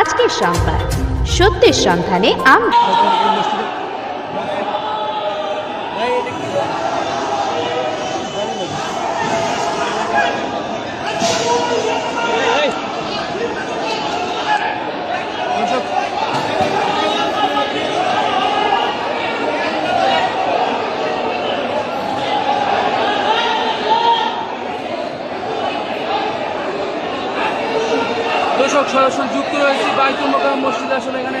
আজকের সংবাদ। সত্যের সন্ধানে আমরা দর্শক সরাসরি যুক্ত রয়েছি। বাইতুল মোকাম মসজিদ আসলে এখানে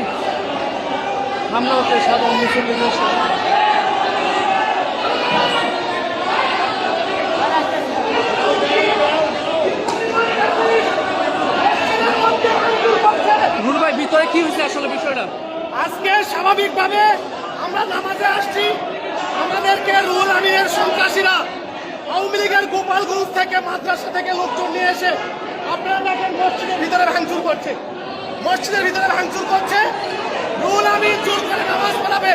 হামলা হচ্ছে সাধারণ। নুর ভাই আসলে বিষয়টা? আজকে স্বাভাবিকভাবে আমরা আসছি। আমাদেরকে আমিনের সন্ত্রাসীরা আওয়ামী লীগের গোপালগঞ্জ থেকে, মাদ্রাসা থেকে লোকজন নিয়ে এসে আপনারা দেখেন মসজিদের ভিতরে ভাঙচুর করছে। মসজিদের ভিতরে ভাঙচুর করছে। রুল আমি জোর করে নামাজ পড়াবে।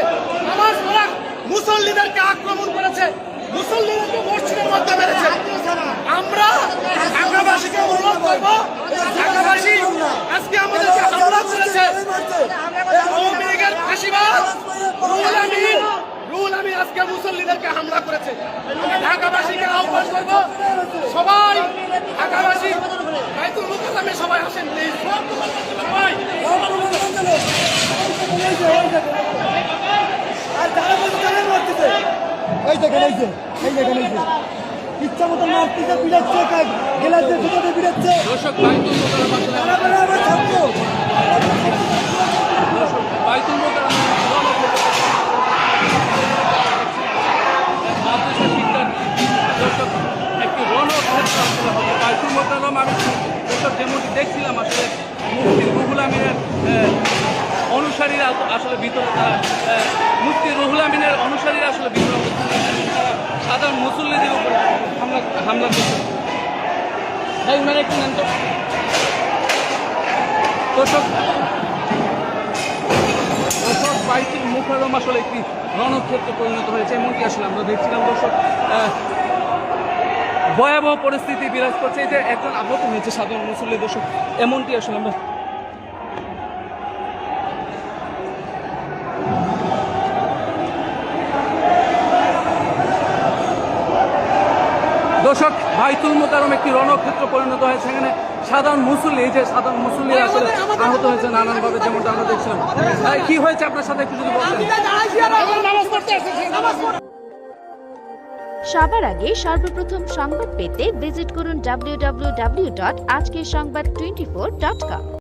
নামাজ পড়া মুসল্লিদেরকে আক্রমণ করেছে মুসল্লিদেরকে মসজিদের মধ্যে মেরেছে আমরা ঢাকাবাসীকে অনুরোধ করব ঢাকাবাসী আজকে আমাদেরকে হামলা করেছে আওয়ামী লীগের ফাঁসিবাদ রুহুল আমিন রুহুল আমিন আজকে মুসল্লিদেরকে হামলা করেছে আমি ঢাকাবাসীকে আহ্বান করব সবাই ঢাকাবাসী বাইতুল মুকাদ্দামে সবাই আসেন প্লিজ সবাই আর যারা বলছে তারা মারতেছে এই দেখেন এই যে এই দেখেন এই যে। ইচ্ছা মতো মারতেছে বিড়াচ্ছে গেলাতে জুতোতে বিড়াচ্ছে। একটি রণক্ষেত্র হবে। বাইতুল মোকাম আমি দর্শক যেমনটি দেখছিলাম আসলে মুফতি রুহুল আমিনের অনুসারীরা আসলে ভিতরে তারা মুসল্লিদের উপর হামলা হামলা করছে। ভাই একটু নেন তো। দর্শক আসলে একটি রণক্ষেত্রে পরিণত হয়েছে এমনকি আসলে আমরা দেখছিলাম। দর্শক ভয়াবহ পরিস্থিতি বিরাজ করছে। এই যে একজন আহত হয়েছে সাধারণ মুসল্লি দর্শক, এমনটি আসলে আমরা দর্শক বাইতুল মোকারম একটি রণক্ষেত্র পরিণত হয়েছে। সেখানে সাধারণ মুসল্লি এই যে সাধারণ মুসল্লি আসলে আহত হয়েছে নানানভাবে যেমনটা আমরা দেখছিলাম। ভাই, কি হয়েছে আপনার সাথে? একটু যদি পড়তে সবার আগে সর্বপ্রথম সংবাদ পেতে ভিজিট করুন ডাব্লিউ ডাব্লিউ ডাব্লিউ ডট আজকের সংবাদ টোয়েন্টি ফোর ডট কম